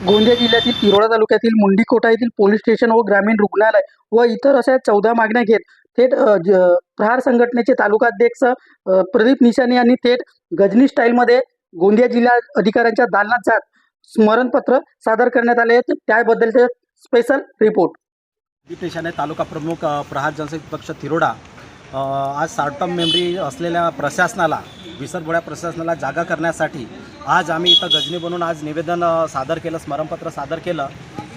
गोंदिया जिल्ह्यातील तिरोडा तालुक्यातील मुंडीकोटा येथील पोलीस स्टेशन व ग्रामीण रुग्णालय व इतर अशा चौदा मागण्या घेत थेट ज- प्रहार संघटनेचे तालुकाध्यक्ष प्रदीप निशाने यांनी थेट गजनी स्टाईलमध्ये गोंदिया जिल्हा अधिकाऱ्यांच्या दालनात जात स्मरणपत्र सादर करण्यात आले आहेत. त्याबद्दलचे स्पेशल रिपोर्ट प्रदीप निशाने तालुका प्रमुख प्रहार जनशक्ती पक्ष तिरोडा आज शॉर्ट टर्म मेमरी असलेल्या प्रशासनाला विसरबोळ्या प्रशासनाला जागा करण्यासाठी आज आम्ही इथं गजनी बनून आज निवेदन सादर केलं स्मरणपत्र सादर केलं.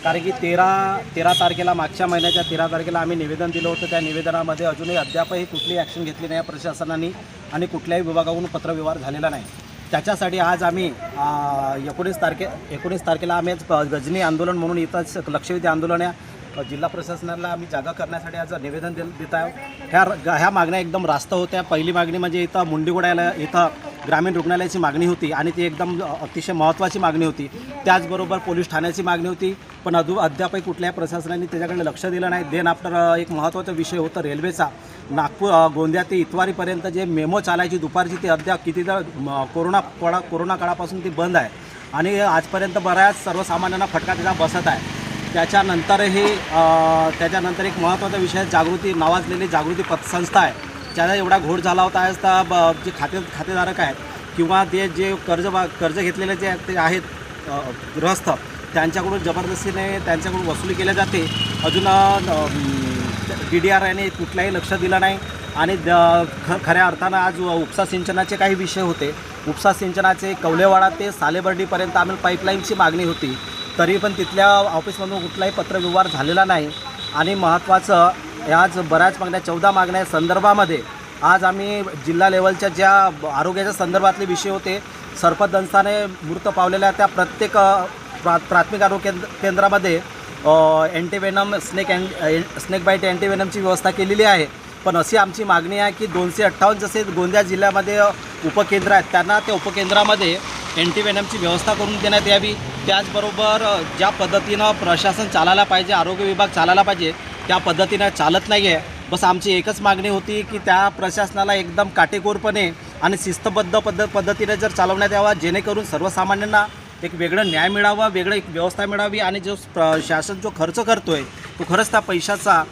कारण की तेरा तेरा तारखेला मागच्या महिन्याच्या तेरा तारखेला आम्ही निवेदन दिलं होतं. त्या निवेदनामध्ये अजूनही अद्यापही कुठलीही ॲक्शन घेतली नाही आहे प्रशासनाने आणि कुठल्याही विभागाकडून पत्रव्यवहार झालेला नाही. त्याच्यासाठी आज आम्ही एकोणीस तारखे एकोणीस तारखेला आम्ही गजनी आंदोलन म्हणून इथंच लक्षवेधी आंदोलन या जिल्हा प्रशासनाला आम्ही जागा करण्यासाठी आज निवेदन दे देत आहे ह्या र- ह्या मागण्या एकदम रास्त होत्या. पहिली मागणी म्हणजे इथं मुंडीगोड्याला इथं ग्रामीण रुग्णालयाची मागणी होती आणि ती एकदम अतिशय महत्त्वाची मागणी होती. त्याचबरोबर पोलीस ठाण्याची मागणी होती. पण अजून अद्यापही कुठल्याही प्रशासनाने त्याच्याकडे लक्ष दिलं नाही. देन आफ्टर एक महत्त्वाचा विषय होता रेल्वेचा. नागपूर गोंदिया ते इतवारीपर्यंत जे मेमो चालायची दुपारची ती अद्याप कितीदा म, कोरोना कोणा कोरोना काळापासून ती बंद आहे. आणि आजपर्यंत बऱ्याच सर्वसामान्यांना फटका त्याचा बसत आहे. त्याच्यानंतरही त्याच्यानंतर एक महत्त्वाचा विषय जागृती नावाजलेली जागृती पतसंस्था आहे. ज्याचा एवढा घोड झाला होता आज तर ब- जे खाते खातेधारक आहेत किंवा ते जे कर्ज बा- कर्ज घेतलेले जे ते आहेत गृहस्थ त्यांच्याकडून जबरदस्तीने त्यांच्याकडून वसुली केल्या जाते. अजून डी डी आर याने कुठलाही लक्ष दिलं नाही. आणि द- ख खऱ्या अर्थानं आज उपसा सिंचनाचे काही विषय होते. उपसा सिंचनाचे कवलेवाडा ते सालेबर्डीपर्यंत आम्ही पाईपलाईनची मागणी होती. तरी पण तिथल्या ऑफिसमधून कुठलाही पत्रव्यवहार झालेला नाही. आणि महत्त्वाचं आज बऱ्याच मागण्या चौदा मागण्या संदर्भामध्ये आज आम्ही जिल्हा लेवलच्या ज्या आरोग्याच्या संदर्भातले विषय होते सर्पदंशाने मृत पावलेल्या त्या प्रत्येक प्रा प्राथमिक आरोग्य केंद्रामध्ये antivenom snake and snake bite अँटीवेनमची व्यवस्था केलेली आहे. पण अशी आमची मागणी आहे की दोनशे अठ्ठावन्न जसे गोंदिया जिल्ह्यामध्ये उपकेंद्र आहेत त्यांना त्या उपकेंद्रामध्ये अँटीवेनमची व्यवस्था करून देण्यात यावी. त्याचबरोबर ज्या पद्धतीनं प्रशासन चालायला पाहिजे आरोग्य विभाग चालायला पाहिजे त्या पद्धतीनं चालत नाही आहे बस आमची एकच मागणी होती की त्या प्रशासनाला एकदम काटेकोरपणे आणि शिस्तबद्ध पद्ध पद्धतीने जर चालवण्यात यावा जेणेकरून सर्वसामान्यांना एक वेगळं न्याय मिळावा वेगळं एक व्यवस्था मिळावी आणि जो शासन जो खर्च करतोय तो खरंच त्या पैशाचा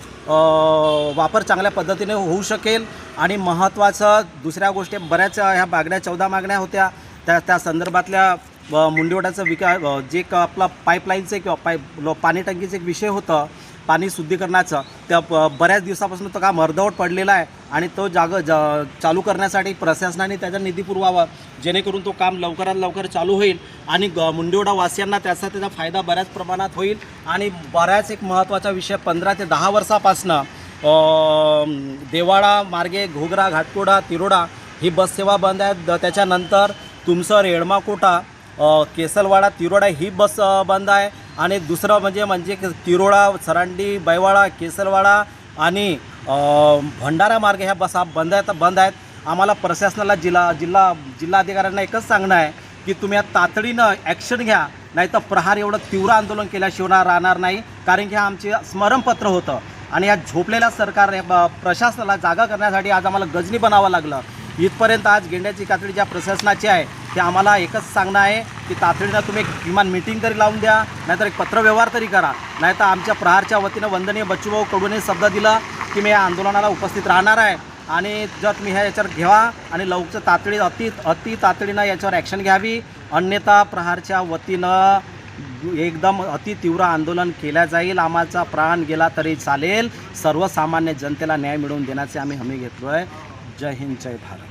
वापर चांगल्या पद्धतीने होऊ शकेल. आणि महत्त्वाचं दुसऱ्या गोष्टी बऱ्याच ह्या मागण्या चौदा मागण्या होत्या. त्या त्या संदर्भातल्या मुंडेवाड्याचं विका जे का आपला पाईपलाईनचं किंवा पाईप लो- पाणी टंकीचं एक विषय होतं पाणी शुद्धीकरणाचं त्या बऱ्याच दिवसापासून तो काम अर्धवट पडलेला आहे आणि तो जाग ज चालू करण्यासाठी प्रशासनाने त्याचा निधी पुरवावा जेणेकरून तो काम लवकरात लवकर चालू होईल आणि ग मुंडेवाडा वासियांना त्याचा त्याचा फायदा बऱ्याच प्रमाणात होईल आणि बऱ्याच एक महत्त्वाचा विषय पंधरा ते दहा वर्षापासनं देवाळा मार्गे घोगरा घाटकोडा तिरोडा ही बससेवा बंद आहे द- त्याच्यानंतर तुमसर रेडमाकोटा केसलवाडा तिरोडा ही बस बंद आहे. आणि दुसरं म्हणजे म्हणजे तिरोडा सरांडी बैवाडा केसलवाडा आणि भंडारा मार्ग ह्या बसा बंद आहेत बंद आहेत. आम्हाला प्रशासनाला जिल्हा जिल्हा जिल्हाधिकाऱ्यांना एकच सांगणं आहे की तुम्ही या तातडीनं ॲक्शन घ्या. नाही तर प्रहार एवढं तीव्र आंदोलन केल्याशिवाय राहणार नाही. कारण की हे आमचे स्मरणपत्र होतं. आणि या झोपलेल्या सरकार ब- प्रशासनाला जागा करण्यासाठी आज आम्हाला गजनी बनावं लागलं. इथपर्यंत आज गेंड्याची कातडी ज्या प्रशासनाची आहे ते आम्हाला एकच सांगणं आहे की तातडीनं तुम्ही एक किमान मिटिंग तरी लावून द्या नाहीतर एक पत्रव्यवहार तरी करा. नाहीतर आमच्या प्रहारच्या वतीनं वंदनीय बच्चूभाऊ कडूने शब्द दिला की मी या आंदोलनाला उपस्थित राहणार आहे. आणि जर तुम्ही ह्या याच्यावर घ्यावा आणि लवकर तातडी अति अति तातडीनं याच्यावर ॲक्शन घ्यावी. अन्यथा प्रहारच्या वतीनं एकदम अति तीव्र आंदोलन केल्या जाईल. आम्हाचा प्राण गेला तरी चालेल. सर्वसामान्य जनतेला न्याय मिळवून देण्याचे आम्ही हमी घेतलो आहे जय हिंद जय भारत.